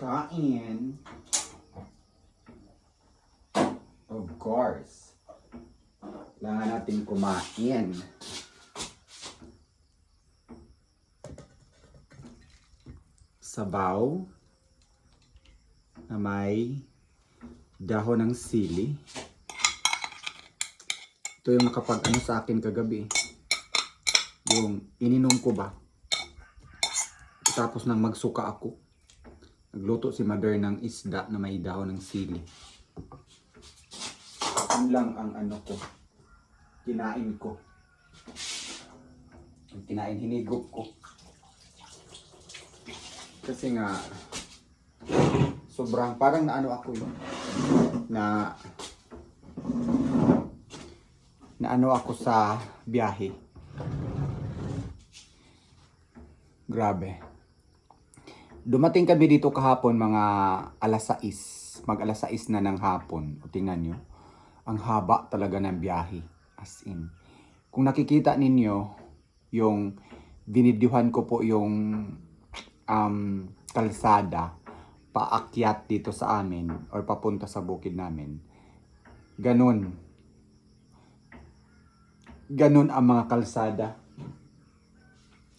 Kain. Of course. Kailangan natin kumain. Sabaw na may dahon ng sili. Ito yung nakapag ano sa akin kagabi. Yung ininom ko ba. Tapos nang magsuka ako. Nagluto si mother ng isda na may dahon ng sili. Yun lang ang ano ko. Kinain ko. Ang kinain, hinigop ko. Kasi nga, sobrang, parang naano ako yun. Na, na ano ako sa biyahe. Grabe. Dumating kami dito kahapon mga alas 6. Mag alas 6 na ng hapon. O tingnan nyo. Ang haba talaga ng biyahe. As in. Kung nakikita ninyo, yung dinidyuhan ko po yung um, kalsada paakyat dito sa amin or papunta sa bukid namin. Ganun. Ganun ang mga kalsada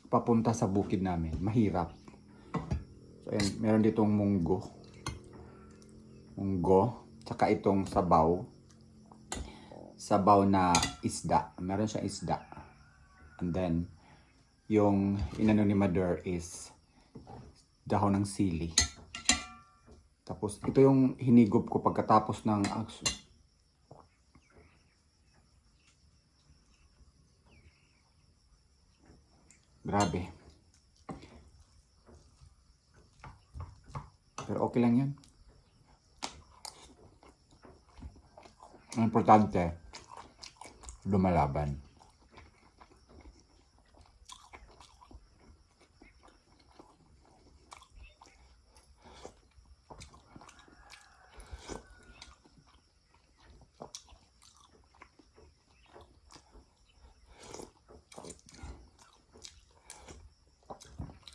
papunta sa bukid namin. Mahirap. Ayan, meron ditong munggo. Munggo. Tsaka itong sabaw. Sabaw na isda. Meron siyang isda. And then, yung inano ni Mother is dahon ng sili. Tapos, ito yung hinigop ko pagkatapos ng akso. Grabe. Pero okay lang yun. Ang importante, lumalaban.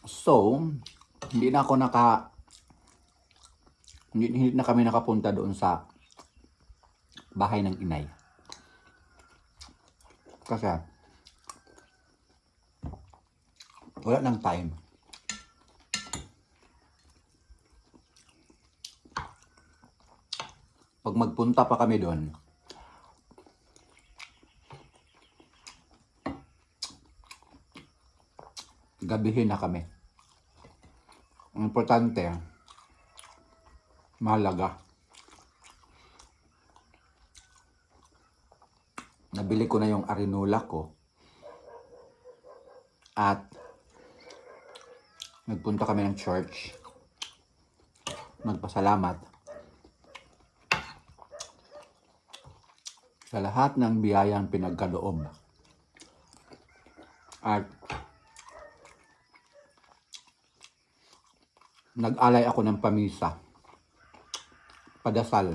So, hindi na ako naka hindi, na kami nakapunta doon sa bahay ng inay. Kasi wala nang time. Pag magpunta pa kami doon, gabihin na kami. Ang importante, mahalaga. Nabili ko na yung arinola ko. At nagpunta kami ng church. Magpasalamat. Sa lahat ng biyayang pinagkaloob. At nag-alay ako ng pamisa. Padasal.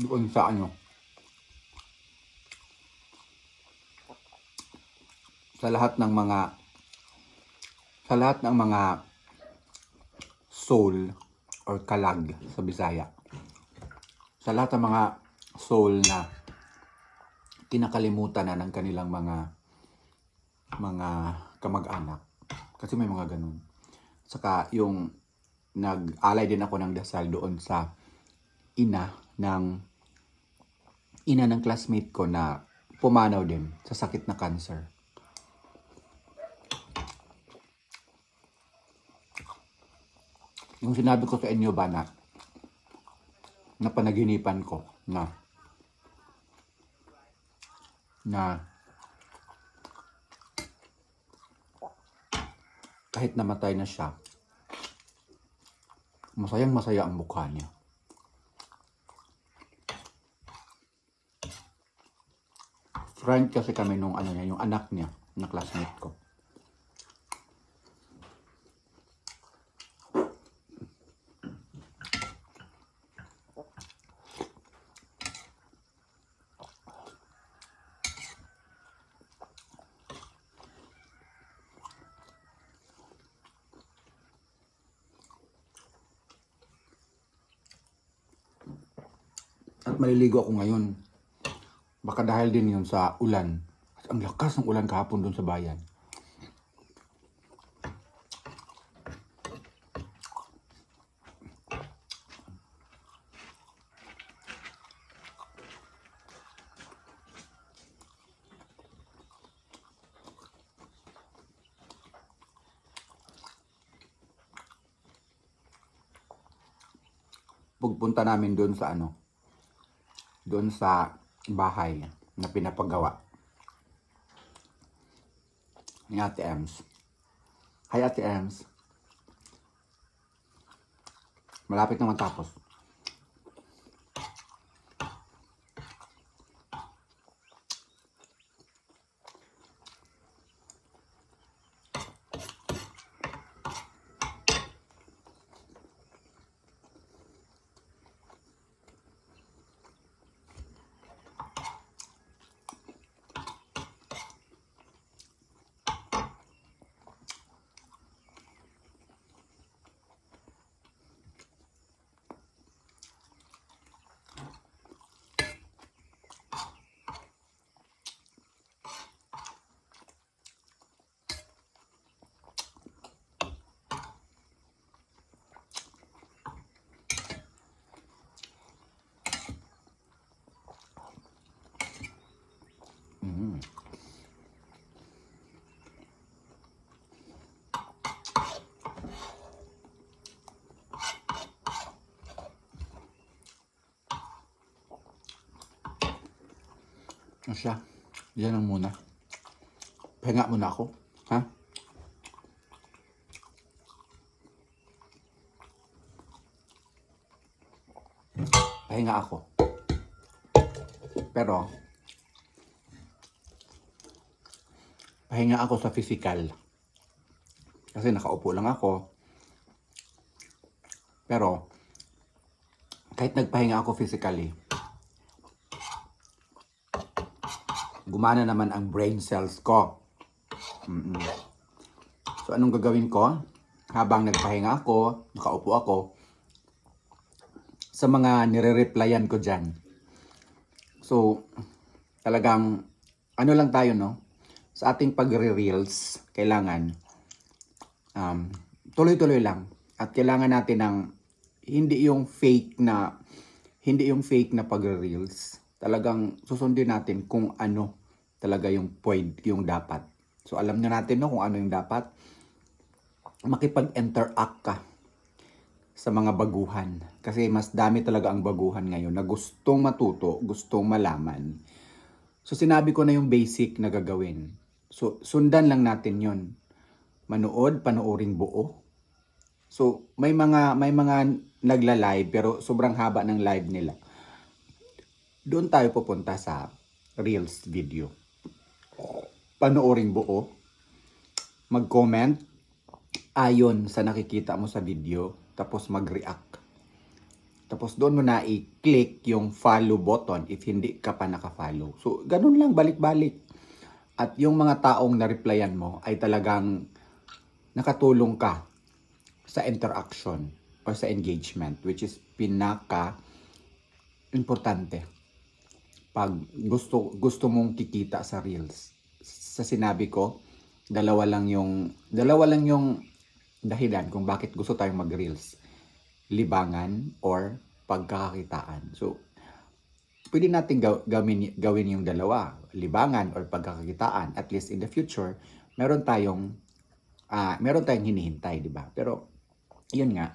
Doon sa ano. Sa lahat ng mga sa lahat ng mga soul or kalag sa Bisaya. Sa lahat ng mga soul na kinakalimutan na ng kanilang mga mga kamag-anak. Kasi may mga ganun. Saka yung nag-alay din ako ng dasal doon sa ina ng ina ng classmate ko na pumanaw din sa sakit na cancer. Yung sinabi ko sa inyo ba na na panaginipan ko na na kahit namatay na siya, masayang masaya ang mukha niya. Friend kasi kami nung ano niya, yung anak niya, na classmate ko. At maliligo ako ngayon. Baka dahil din yun sa ulan. At ang lakas ng ulan kahapon doon sa bayan. Pagpunta namin doon sa ano, doon sa bahay na pinapagawa ni Ate Ems. Hi Ate Ems. Malapit na matapos. Ano siya? Yan lang muna. Pahinga muna ako. Ha? Pahinga ako. Pero, pahinga ako sa physical. Kasi nakaupo lang ako. Pero, kahit nagpahinga ako physically, gumana naman ang brain cells ko. Mm-mm. So, anong gagawin ko? Habang nagpahinga ako, nakaupo ako, sa mga nire-replyan ko dyan. So, talagang, ano lang tayo, no? Sa ating pagre-reels, kailangan, um, tuloy-tuloy lang. At kailangan natin ng, hindi yung fake na, hindi yung fake na pagre-reels. Talagang susundin natin kung ano talaga yung point, yung dapat. So, alam na natin, no, kung ano yung dapat. Makipag-interact ka sa mga baguhan. Kasi mas dami talaga ang baguhan ngayon na gustong matuto, gustong malaman. So sinabi ko na yung basic na gagawin. So sundan lang natin yon. Manood, panoorin buo. So may mga may mga nagla-live pero sobrang haba ng live nila. Doon tayo pupunta sa Reels video. Panoorin buo. Mag-comment ayon sa nakikita mo sa video tapos mag-react. Tapos doon mo na i-click yung follow button if hindi ka pa naka-follow. So, ganun lang, balik-balik. At yung mga taong na-replyan mo ay talagang nakatulong ka sa interaction or sa engagement which is pinaka importante pag gusto gusto mong kikita sa reels sa sinabi ko dalawa lang yung dalawa lang yung dahilan kung bakit gusto tayong mag-reels. Libangan or pagkakakitaan. So, pwede natin gaw- gawin, gawin yung dalawa. Libangan or pagkakakitaan. At least in the future, meron tayong ah meron tayong hinihintay, di ba? Pero, yun nga,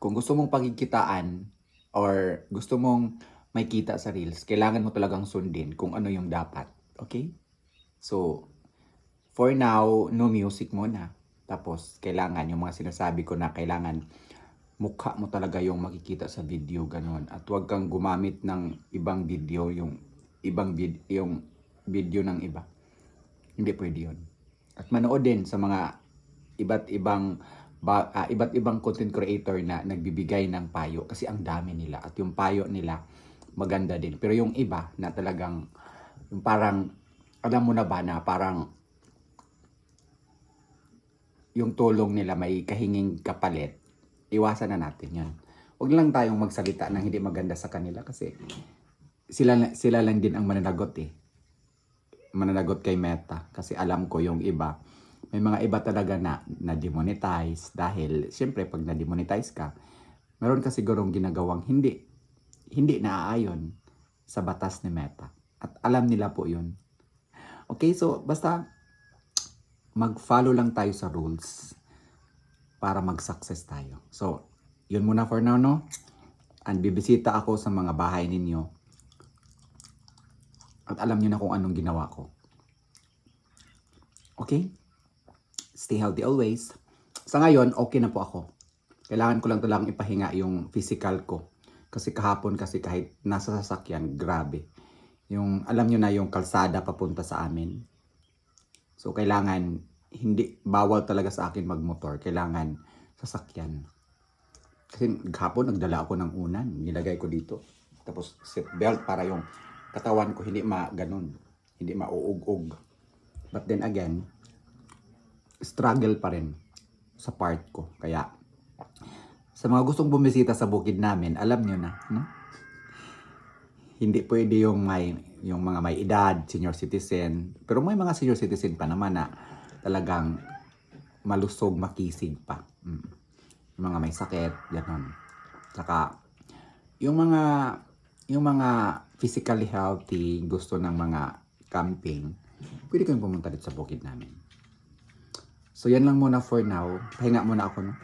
kung gusto mong pagkikitaan or gusto mong may kita sa reels, kailangan mo talagang sundin kung ano yung dapat. Okay? So, for now, no music muna. Tapos, kailangan yung mga sinasabi ko na kailangan mukha mo talaga yung makikita sa video, ganun. At huwag kang gumamit ng ibang video, yung ibang vid yung video ng iba. Hindi pwede yun. At manood din sa mga iba't ibang ba, ah, iba't ibang content creator na nagbibigay ng payo kasi ang dami nila at yung payo nila maganda din. Pero yung iba na talagang yung parang alam mo na ba na parang yung tulong nila may kahinging kapalit, iwasan na natin yan. Huwag lang tayong magsalita ng hindi maganda sa kanila kasi sila sila lang din ang mananagot eh. Mananagot kay Meta kasi alam ko yung iba may mga iba talaga na na-demonetize dahil siyempre pag na-demonetize ka meron ka sigurong ginagawang hindi hindi naaayon sa batas ni Meta at alam nila po yun. Okay, so basta mag-follow lang tayo sa rules para mag-success tayo. So, yun muna for now, no? And bibisita ako sa mga bahay ninyo. At alam niyo na kung anong ginawa ko. Okay? Stay healthy always. Sa ngayon, okay na po ako. Kailangan ko lang talagang ipahinga yung physical ko. Kasi kahapon kasi kahit nasa sasakyan, grabe. Yung, alam nyo na yung kalsada papunta sa amin. So, kailangan, hindi, bawal talaga sa akin magmotor. Kailangan sasakyan. Kasi hapon nagdala ako ng unan. Nilagay ko dito. Tapos seatbelt para yung katawan ko hindi ma ganun. Hindi mauug-ug. But then again, struggle pa rin sa part ko. Kaya sa mga gustong bumisita sa bukid namin, alam nyo na, no? Hindi pwede yung may yung mga may edad, senior citizen. Pero may mga senior citizen pa naman na talagang malusog, makisig pa. Mm. Yung mga may sakit, gano'n. Saka, yung mga, yung mga physically healthy, gusto ng mga camping, pwede kayong pumunta dito sa bukid namin. So, yan lang muna for now. Pahinga muna ako, no?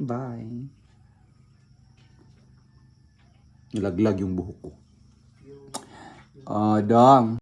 Bye. Nilaglag yung buhok ko. Ah, dang.